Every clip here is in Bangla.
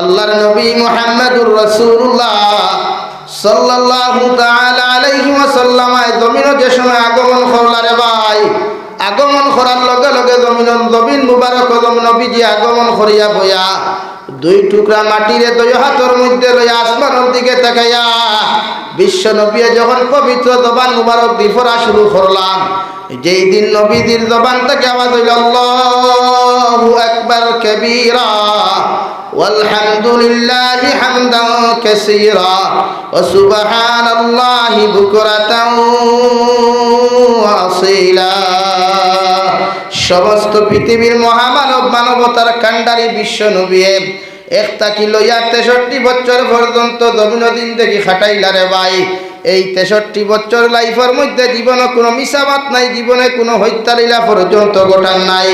আল্লাহর নবী মুহাম্মদুর রাসূলুল্লাহ সাল্লাল্লাহু তাআলা আলাইহি ওয়াসাল্লাম আয় জমিন যে সময় আগমন করলারে ভাই, আগমন করার লগে লগে জমিন জমিন মুবারক নবীজি আগমন করিয়া বয়া দুই টুকরা মাটিরে দুই হাতের মধ্যে লইয়া আসমানের দিকে তাকাইয়া বিশ্ব নবী যখন পবিত্র জবান মুবারক দিফরা শুরু করলাম। যেই দিন নবীদের জবান থেকে আওয়াজ হইল, আল্লাহু আকবার, কবীরা। والحمد لله حمدا كثيرا وسبحان الله بكرة وأصيلا সমস্ত পৃথিবীর মহামানব মানবতার কাণ্ডারি বিশ্ব নবী একটা কি লইয়া তেষট্টি বছর পর্যন্ত জমিনদিন দেখি খাটাইলারে ভাই এই তেষট্টি বছর লাইফের মধ্যে জীবনে কোনো মিসাবাত নাই, জীবনে কোনো হত্যালীলা পর্যন্ত ঘটান নাই।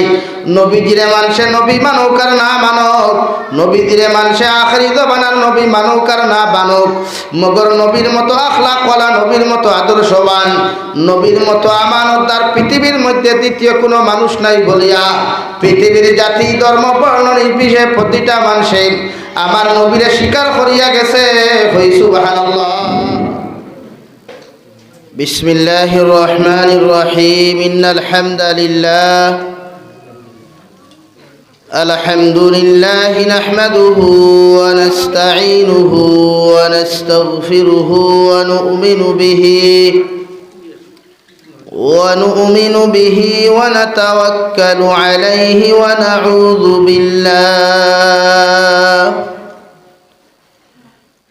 নবীজিরে মানুষে নবী মানুকার না মানব নবীজিরে মানুষে আখরি জবানার নবী মানুকার না বানক। মগর নবীর মতো আখলা কলা নবীর মতো আদর্শবান, নবীর মতো আমানতদার পৃথিবীর মধ্যে দ্বিতীয় কোনো মানুষ নাই বলিয়া পৃথিবীর জাতি, ধর্ম, বর্ণ নির্বিশে প্রতিটা মানুষে আমার নবীরে স্বীকার করিয়া গেছে। হইসু বাহান্লাহ بسم الله الرحمن الرحيم إن الحمد لله الحمد لله نحمده ونستعينه ونستغفره ونؤمن به ونؤمن به ونتوكل عليه ونعوذ بالله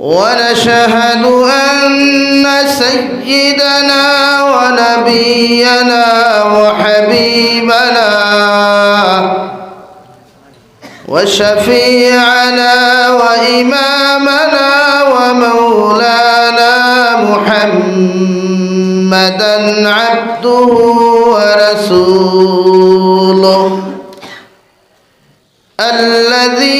ونشهد أن سيدنا ونبينا وحبيبنا وشفيعنا وإمامنا ومولانا محمدا عبده ورسوله الذي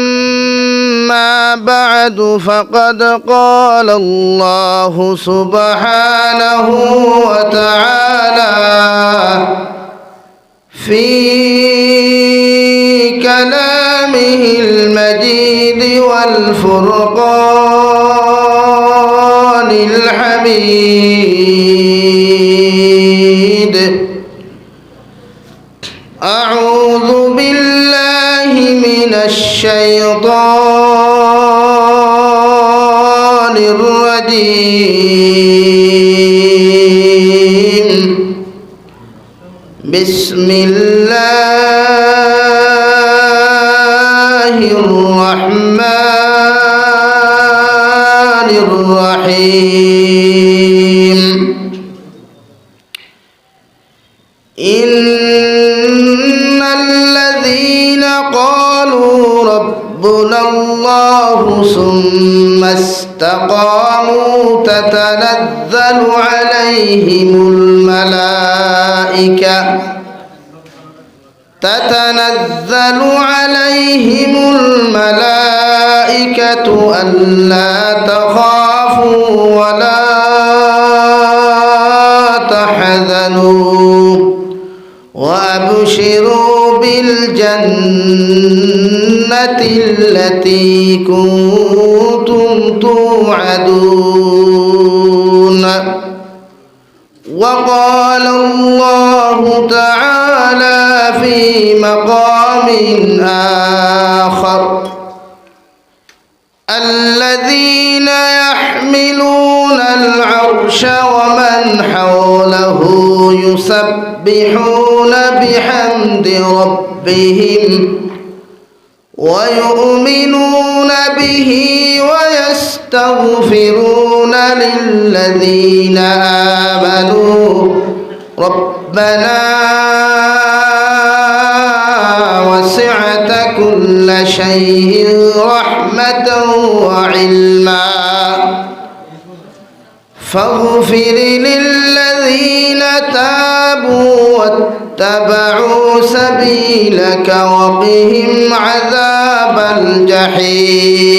بعد فقد قال الله سبحانه وتعالى في كلامه المجيد والفرقان الحميد. أعوذ بالله من الشيطان বিসমিল্লাহ। ألا تخافوا ولا تحزنوا وأبشروا بالجنة التي كنتم توعدون. وقال الله تعالى في مقام آخر الذين يحملون العرش ومن حوله يسبحون بحمد ربهم ويؤمنون به ويستغفرون للذين آمنوا. ربنا وسعت كل شيء رحمة وعلما. فاغفر للذين تابوا واتبعوا سبيلك وقهم عذاب الجحيم.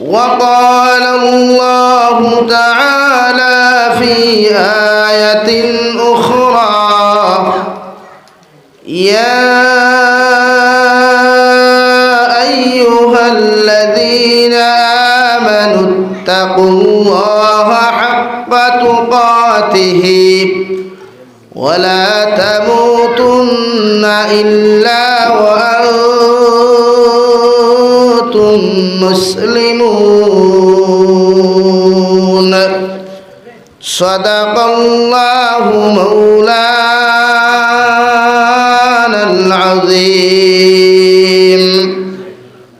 وقال الله تعالى في آية آمنوا اتقوا الله حق تقاته ولا تموتن إلا وأنتم مسلمون صدق الله مولانا العظيم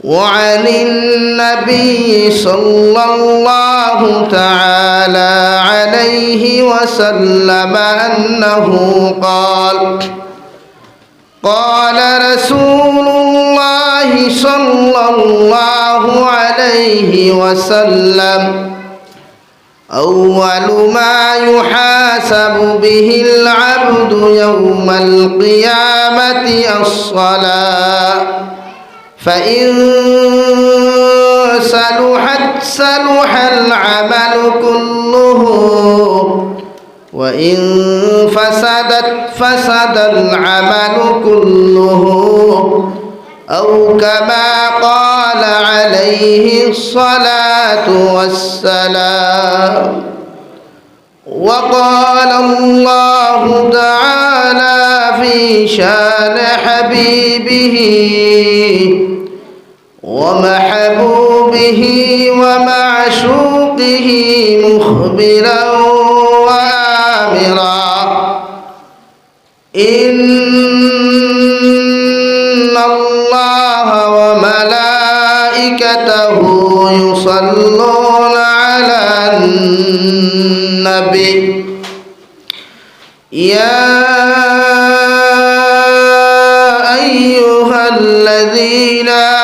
وعن النبي صلى الله تعالى عليه وسلم أنه قال قال رسول الله صلى الله عليه وسلم أول ما يحاسب به العبد يوم القيامة الصلاة فإن صلحت صلح العمل كله. وإن فسدت فسد العمل كله. أو كما قال عليه الصلاة والسلام. وقال الله تعالى في شان حبيبه. ومحبوبه ومعشوقه مخبرا وآمرا. إن الله وملائكته يصلون على النبي. يا أيها الذين آمنوا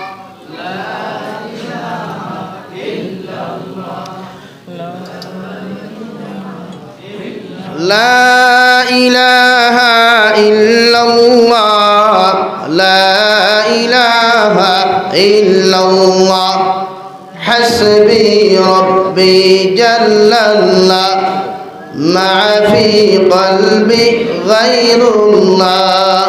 لا إله إلا الله لا إله إلا الله حسبي ربي جل الله. مع في قلبي غير الله.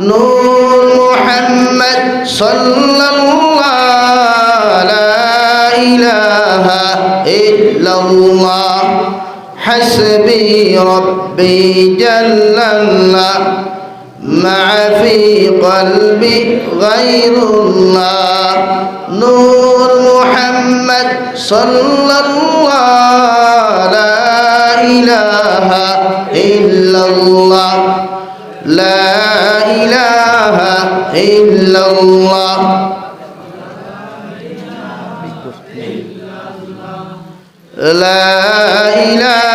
نور محمد صلى الله. لا إله إلا الله حسبي ربي جل الله مع في قلبي غير الله نور محمد صلى الله لا إله إلا الله لا إله إلا الله لا إله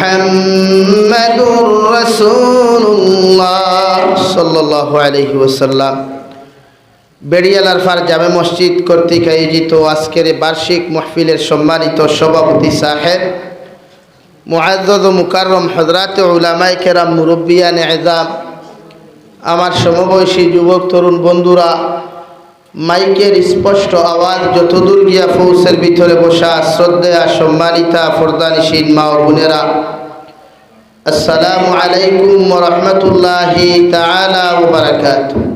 মুহাম্মাদুর রাসূলুল্লাহ সাল্লাল্লাহু আলাইহি ওয়াসাল্লাম। বেড়িয়ালার ফার জামে মসজিদ কর্তৃক আয়োজিত আজকের বার্ষিক মাহফিলের সম্মানিত সভাপতি সাহেব, মুআজ্জজ ও মুকাররম হযরত উলামায়ে কেরাম মুরব্বিয়ান এজাম, আমার সমবয়সী যুবক, তরুণ বন্ধুরা মাইকের স্পষ্ট আওয়াজ যতদূর গিয়া ফৌসের ভিতরে বসা শ্রদ্ধা সম্মানিতা, ফরদানিসীন মা ও বোনেরা, আসসালামু আলাইকুম রহমতুল্লাহি বারাকাতুহু।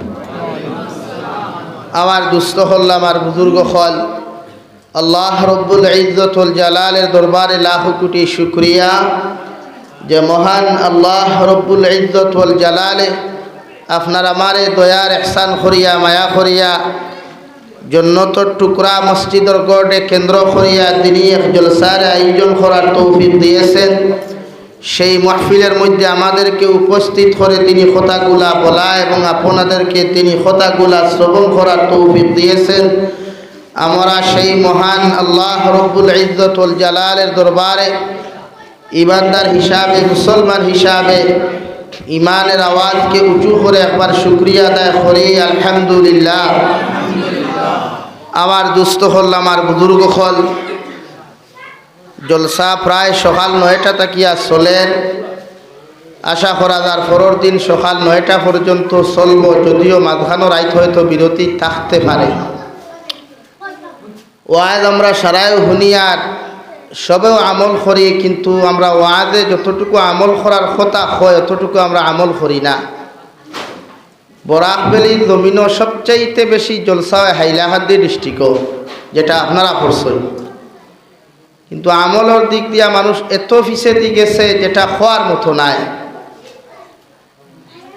আমার দুস্থ হল আমার বুজুর্গ হল, আল্লাহ রব্বুল ইজ্জতুল জালালের দরবারে লাখ কোটি শুক্রিয়া। যে মহান আল্লাহ রব্বুল ইজ্জতুল জালালে আপনার আমারে দয়ার এহসান করিয়া, মায়া করিয়া জন্নতর টুকরা মসজিদর গড়ে কেন্দ্র করিয়া তিনি এক জলসার আয়োজন করার তৌফিক দিয়েছেন। সেই মাহফিলের মধ্যে আমাদেরকে উপস্থিত করে তিনি কথাগুলা বলা এবং আপনাদেরকে তিনি কথাগুলা শ্রবণ করার তৌফিক দিয়েছেন। আমরা সেই মহান আল্লাহ রব্বুল ইজ্জতুল জালালের দরবারে ইমানদার হিসাবে, মুসলমান হিসাবে ইমানের আওয়াজকে উঁচু করে একবার শুক্রিয়া আদায় করি, আলহামদুলিল্লাহ। আমার দুস্থ হল আমার বুজুর্গ হল। জলসা প্রায় সকাল নয়টা তাকিয়া চলেন। আশা করা যার পরের দিন সকাল নয়টা পর্যন্ত চলব, যদিও মাঝখানো রাইত হয়তো বিরতি থাকতে পারে। ওয়াজ আমরা সারাই হুনিয়ার সবেও আমল করি, কিন্তু আমরা ওয়াজে যতটুকু আমল করার কথা হয়, অতটুকু আমরা আমল করি না। বরাকবেলি জমিনও সবচাইতে বেশি জলসা হয় হাইলাহাদ্দি ডিস্ট্রিক্টও, যেটা আপনারা পড়ছেন কিন্তু আমলের দিক দিয়া মানুষ এত ফিসেদি গেছে, যেটা খোয়ার মতো নাই।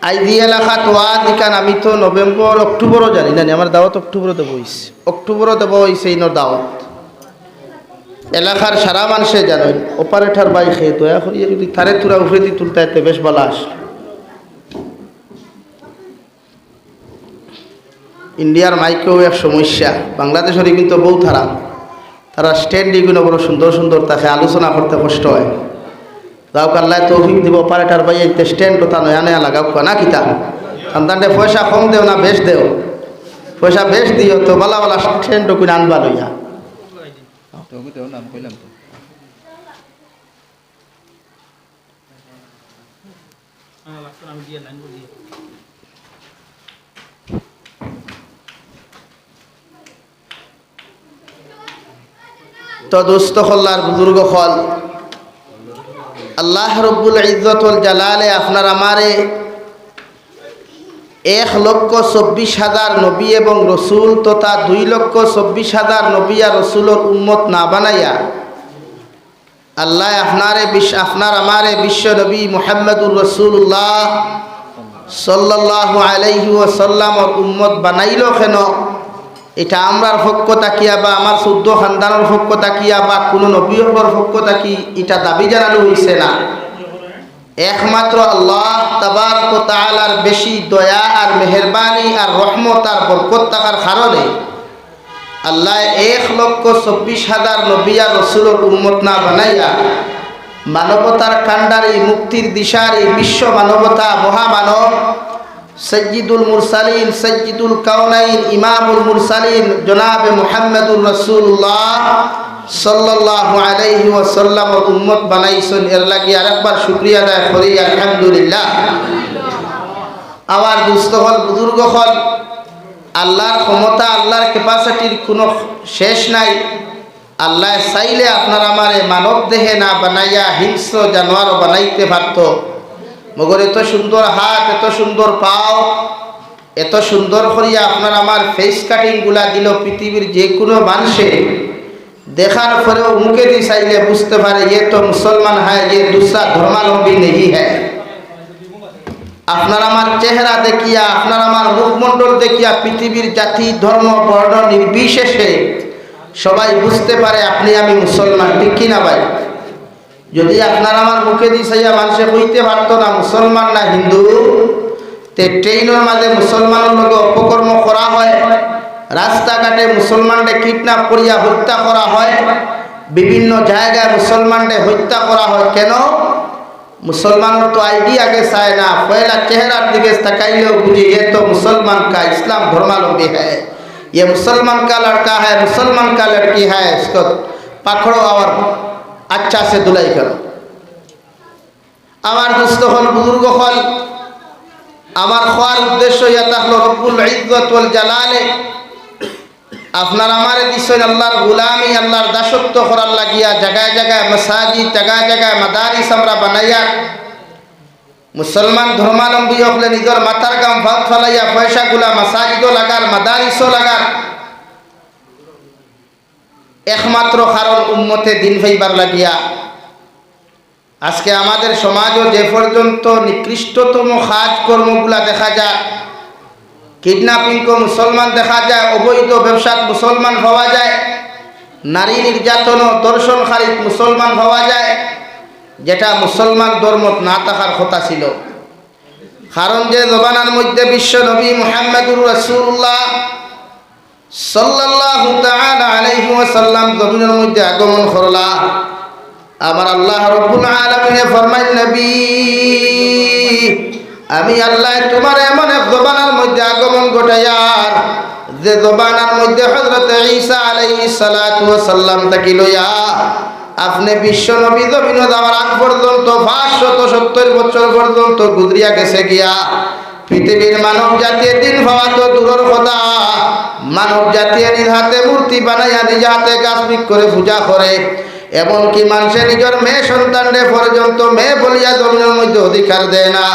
আইডি এলাকাত ওয়াজ ইকান আমি তো নভেম্বর, অক্টোবরও জানি না আমার দাওয়াত অক্টোবরও দেবো হইছে। অক্টোবরও দেবো হইছে ইনোর দাওয়াত। এলাকার সারা মানুষে জানেন অপারেটর বাই খেয়ে দয়া করিয়ে যদি তারে তুরা উফরে দি তুলতে এতে বেশ ভালো আস ইন্ডিয়ার মাইকেও এক সমস্যা, বাংলাদেশেরই কিন্তু বউ তারা। তারা স্ট্যান্ড এগুলো বড় সুন্দর সুন্দর, তাকে আলোচনা করতে কষ্ট হয়। যাও কাল্লায় তৌফিক দিব অপারেটর বাই এই স্ট্যান্ড তা নয় আনে লাগাও না কিতা সন্তানটা পয়সা কম দেও না, বেশ দেও। পয়সা বেশ দিও, তো বালা বালা স্ট্যান্ড কিনে আনবা লইয়া। তোকে তো নাম কইলাম তো তো দোস্ত বুজুর্গ হল আল্লাহ রব্বুল ইজতুল জালালে আপনার আমারে এক লক্ষ চব্বিশ হাজার নবী এবং রসুল তথা দুই লক্ষ চব্বিশ হাজার নবী আর রসুলের উম্মত না বানাইয়া। আল্লাহ আপনারে বিশ্ব আপনার আমারে বিশ্ব নবী মোহাম্মদুর রসুল্লাহ সাল্লাহ আলাইহি ওসাল্লামর উম্মত বানাইল কেন? এটা আমরার পক্ষ তাকিয়া বা আমার চৌদ্দ খানদানোর পক্ষ তাকিয়া বা কোনো নবীর পক্ষ তাকি এটা দাবি জানানো হইছে না। একমাত্র আল্লাহ তাবার বেশি দয়া আর মেহরবানি আর রহমত আর বরকত থাকার কারণে আল্লাহ এক লক্ষ চব্বিশ হাজার নবিয়া রসুলের উন্মত না বানাইয়া মানবতার কাণ্ডারি মুক্তির দিশারি বিশ্ব মানবতা মহামানব সজ্জিদুল মুরসালিন সজ্জিদুল কাউনাইন ইমামুল মুরসালিন, জনাবে মুহাম্মদুর রসুল্লাহ সাল্লাল্লাহু আলাইহি ওয়াসাল্লাম উম্মত বানাইছেন। এর লাগি আরেকবার শুকরিয়া আদায় করি, আলহামদুলিল্লাহ। আমার দুস্থ হল, বুজুর্গ হল, আল্লাহর ক্ষমতা, আল্লাহর ক্যাপাসিটির কোনো শেষ নাই। আল্লাহ চাইলে আপনার আমার মানব দেহে না বানাইয়া হিংস্র জানোয়ারও বানাইতে পারত। মগর এত সুন্দর হাত, এত সুন্দর পাও, এত সুন্দর করিয়া আপনার আমার ফেস কাটিংগুলা দিল পৃথিবীর যে কোনো মানুষে। দেখার পরেও মুখে দিয়ে চাইলে বুঝতে পারে ইয়ে তো মুসলমান হ্যাঁ ইয়ে দুসরা ধর্মালম্বী নেই হ্যাঁ আপনার আমার চেহারা দেখিয়া, আপনার আমার মুখমণ্ডল দেখিয়া পৃথিবীর জাতি, ধর্ম, বর্ণ নির্বিশেষে সবাই বুঝতে পারে, আপনি আমি মুসলমান, ঠিক কিনা ভাই? যদি আপনার আমার মুখে দিছাইয়া মানুষে বুঝতে পারতো না, মুসলমান না হিন্দু? তে ট্রেনের মাঝে মুসলমানের লোক অপকর্ম করা হয়। রাস্তাঘাটে মুসলমানকে কিডন্যাপ করিয়া হত্যা করা হয় বিভিন্ন জায়গায় মুসলমানকে হত্যা করা হয় কেন মুসলমানের তো আইডি আগে চায় না পয়লা চেহারার দিকে তাকাইলেও বুঝি ये तो मुसलमान का इस्लाम धर्मावलंबी है ये मुसलमान का लड़का है मुसलमान का लड़की है इसको पकड़ो और अच्छा से धुलाई करो আমার দুস্থ হল বুজুর্গ হল আমার হওয়ার উদ্দেশ্য ইয়াতা হলো রব্বুল ইজ্জত ওয়াল জালালে আপনার আমার দিছেন আল্লাহর গুলামি, আল্লাহর দাসত্ব করার লাগিয়া জায়গায় জায়গায় মসাজিদ, জায়গায় জায়গায় মাদারিস আমরা বানাইয়া মুসলমান ধর্মাবলম্বী হলে নিজের মাথার গাম ভাত ফলাইয়া পয়সাগুলা মাসাজিদও লাগার, মাদারিসও লাগার। একমাত্র কারণ উন্মতে দিন ভাইবার লাগিয়া। আজকে আমাদের সমাজও যে পর্যন্ত নিকৃষ্টতম কাজকর্মগুলা দেখা যায় কিডন্যাপিংকে মুসলমান দেখা যায়, অবৈধ ব্যবসাত মুসলমান পাওয়া যায়, নারী নির্যাতন ও দর্শনকারী মুসলমান পাওয়া যায়, যেটা মুসলমান ধর্মত না থাকার কথা ছিল। কারণ যে জবানার মধ্যে বিশ্ব নবী মুহাম্মদুর তাআলা আলাইহি ওয়াসাল্লাম জমিনের মধ্যে আগমন করলা। আমার আল্লাহ রব্বুল আলামিনে ফরমাইল, নবী আমি আল্লাহ তোমার এমন এক জবানার মধ্যে আগমন ঘটাইয়ার যে জবানার মধ্যে হজরত ঈসা আলাইহিস সালাতু ওয়াস সালাম তাকি লইয়া, আপনি বিশ্ব নবী জমিন যাওয়ার আগ পর্যন্ত, পাঁচশত সত্তর বছর পর্যন্ত গুজরিয়া গেছে গিয়া, পৃথিবীর মানব জাতির দিন ভাবা তো দূরের কথা। মানব নিজ হাতে মূর্তি বানাইয়া নিজ হাতে গাছ করে পূজা করে। এমনকি মানুষের নিজের মেয়ে সন্তানরে পর্যন্ত মেয়ে বলিয়া ধর্মের মধ্যে অধিকার দেয় না।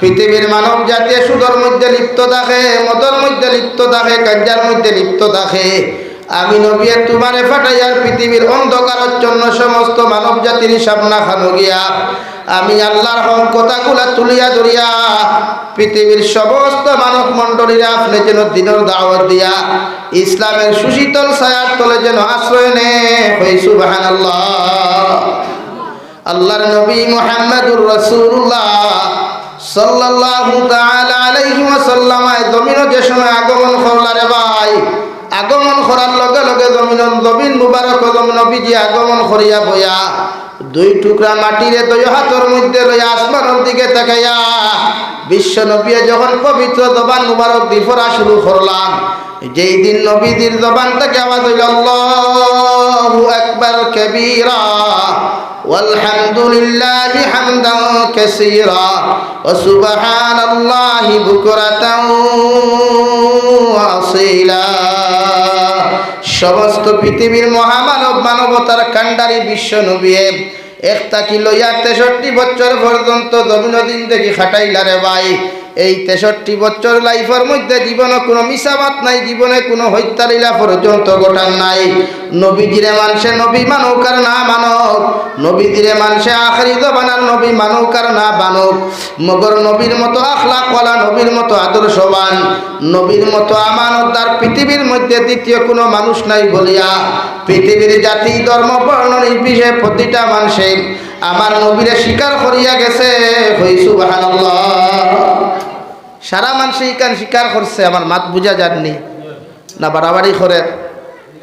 পৃথিবীর মানব জাতি সুদর মধ্যে লিপ্ত থাকে, মদর মধ্যে লিপ্ত থাকে কার্যার মধ্যে লিপ্ত থাকে। আমি নবিয়ে তোমারে ফাটাইয়ার পৃথিবীর অন্ধকারচ্ছন্ন সমস্ত মানব জাতির সামনা খানো গিয়া। আমি আল্লাহর হক কথাগুলা তুলিয়া ধরিয়া পৃথিবীর সমস্ত মানব মণ্ডলীরা আপনি যেন দিনের দাওয়াত দিয়া ইসলামের সুশীতল ছায়ার তলে যেন আশ্রয় নে সুবাহান আল্লাহর নবী মুহাম্মদুর রাসূলুল্লাহ সাল্লাল্লাহু তাআলা আলাইহি ওয়াসাল্লাম জমিনও যে সময় আগমন করলা রে ভাই, আগমন করার লগে লগে জমিন জমিন মুবারক নবীজি আগমন করিয়া বইয়া দুই টুকরা মাটিরে দুই হাতের মধ্যে লইয়া আসমানের দিকে তাকাইয়া বিশ্ব নবী যখন পবিত্র জবান মুবারক বিফরা শুরু করলাম যেই দিন নবীদের জবান থেকে আওয়াজ হইল আল্লাহু আকবার কবীরা والحمد لله حمدا كثيرا وسبحان الله بكرة وأصيلا সমস্ত পৃথিবীর মহামানব মানবতার কাণ্ডারি বিশ্ব নবী একতা কি লইয়া তেষট্টি বছর পর্যন্ত দমিনদিন দেখি খাটাইলা রে ভাই। এই তেষট্টি বছর লাইফের মধ্যে জীবনে কোনো মিসাবাত নাই, জীবনে কোনো হত্যালীলা পর্যন্ত ঘটান নাই। নবীজিরে মানুষে নবী মানুক আর না মানব নবীজিরে মানুষে আখরি বানার নবী মানুক আর না বানুক মগর নবীর মতো আখলা কলা নবীর মতো আদর্শবান, নবীর মতো আমানতদার পৃথিবীর মধ্যে দ্বিতীয় কোনো মানুষ নাই বলিয়া পৃথিবীর জাতি, ধর্ম, বর্ণ নির্বিশেষে প্রতিটা মানুষের আমার নবীরে স্বীকার করিয়া গেছে। হইসু সারা মানুষে ইকান স্বীকার করছে, আমার মাত বুঝা যাননি। না বাড়াবাড়ি করে,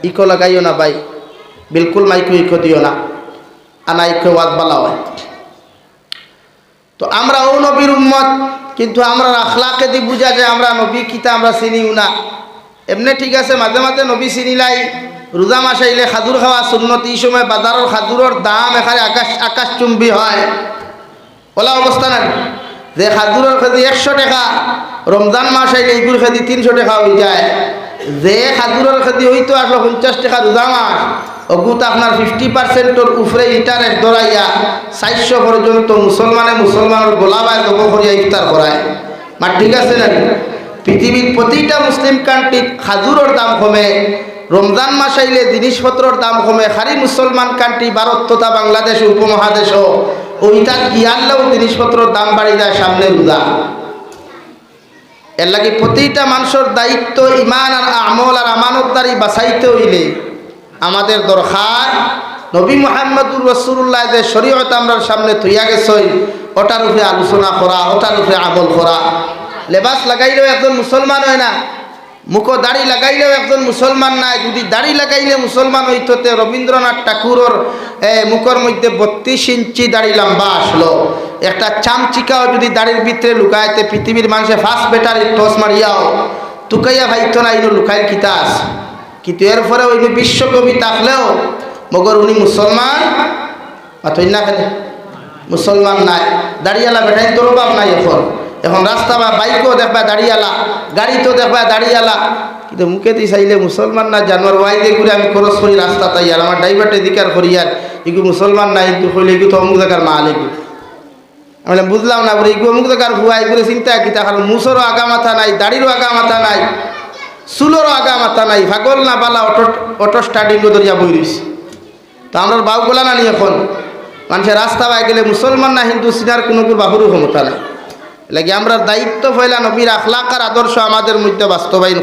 ইকো লাগাইও না ভাই, বিলকুল মাইকো ইকো দিও না, আনা ইকো ওয়াদ বালা হয় তো আমরা ও নবীর উম্মত, কিন্তু আমরা আখলাকে দি বুঝা যায়, আমরা নবী কিতা আমরা চিনিও না। এমনি ঠিক আছে, মাঝে মাঝে নবী চিনি চিনিলাই, রোজা মাস আইলে খাদুর খাওয়া সুন্নতি, এই সময় বাজারের খাদুরের দাম এখানে আকাশ আকাশ চুম্বি হয়। ওলা অবস্থা নাই। যে খাদুরের খেদি একশো টাকা, রমজান মাস আইলে এইগুর খেদি তিনশো টাকা হয়ে যায়। যে খাদুরের খেদি হইতো আসলো পঞ্চাশ টাকা রোজা মাস, অগুত আপনার ফিফটি পার্সেন্টর উপরে ইন্টারেস্ট ধরাইয়া চারশো পর্যন্ত মুসলমানে মুসলমানের গোলাবায় দব করিয়া ইফতার করায়। মা ঠিক আছে না পৃথিবীর প্রতিটা মুসলিম কান্ট্রিত খাজুরের দাম কমে। রমজান মাস আইলে জিনিসপত্রের দাম কমে। খালি মুসলমান কান্ট্রি, ভারত তথা বাংলাদেশ উপমহাদেশও ওইটা গিয়ারলেও জিনিসপত্রের দাম বাড়ি যায় সামনে রোজা। এর লাগে প্রতিটা মানুষের দায়িত্ব ইমান আর আমল আর আমানতদারি বাঁচাইতে হইলে আমাদের দরকার। নবী মোহাম্মদুর রসুল্লাহ যে শরীয়ত আমরা সামনে থইয়া গেছই, ওটার উপরে আলোচনা করা, ওটার উপরে আমল করা। লেবাস লাগাইলেও একজন মুসলমান হয় না। মুখো দাড়ি লাগাইলেও একজন মুসলমান নাই, যদি দাড়ি লাগাইলে মুসলমান হইতো রবীন্দ্রনাথ ঠাকুরের মুখের মধ্যে বত্রিশ ইঞ্চি দাড়ি লম্বা আসলো। একটা চামচিকাও যদি দাড়ির ভিতরে লুকাইতে পৃথিবীর মানুষে ফার্স্ট ব্যাটারি টস মারিয়াও, তুকাইয়া ভাইতো না ইনো লুকাইল কিতাস কিন্তু এরপরে ওই বিশ্বকবি থাকলেও, মগর উনি মুসলমান মাতই না মুসলমান নাই। দাড়িয়ালা বেটাই তোর বাপ নাই এখন। এখন রাস্তা বা বাইকও দেখবা দাড়িয়ালা, গাড়িতেও দেখবা দাড়িয়ালা। কিন্তু মুখে দিয়ে চাইলে মুসলমান না, জানোয়ার ওয়াই দিয়ে ঘুরে আমি খরচ করি রাস্তা তাই আর আমার ড্রাইভারটা দিকার করি আর এগু মুসলমান নাই কিন্তু হইলে এগু তো অমুক জায়গার মা আলেগু আমি বুঝলাম না, বলে এগু অমুক জায়গার ভুয়া এগুলো চিন্তা কিতা কারণ মুসরও আগা মাথা নাই, দাড়িরও আগা মাথা নাই, চুলোরও আগা মাথা নাই ভাগল না বালা অটো অটো স্টার্টিং ধরিয়া বই রইছে। তো আমরা বাউ গোলা না নি এখন। মানুষের রাস্তা বাই গেলে মুসলমান না, হিন্দু, সিনার কোনো বাহুরও ক্ষমতা নাই। লাগে আমরা দায়িত্ব ফেলা নবীর আখলাকার আদর্শ আমাদের মধ্যে বাস্তবায়ন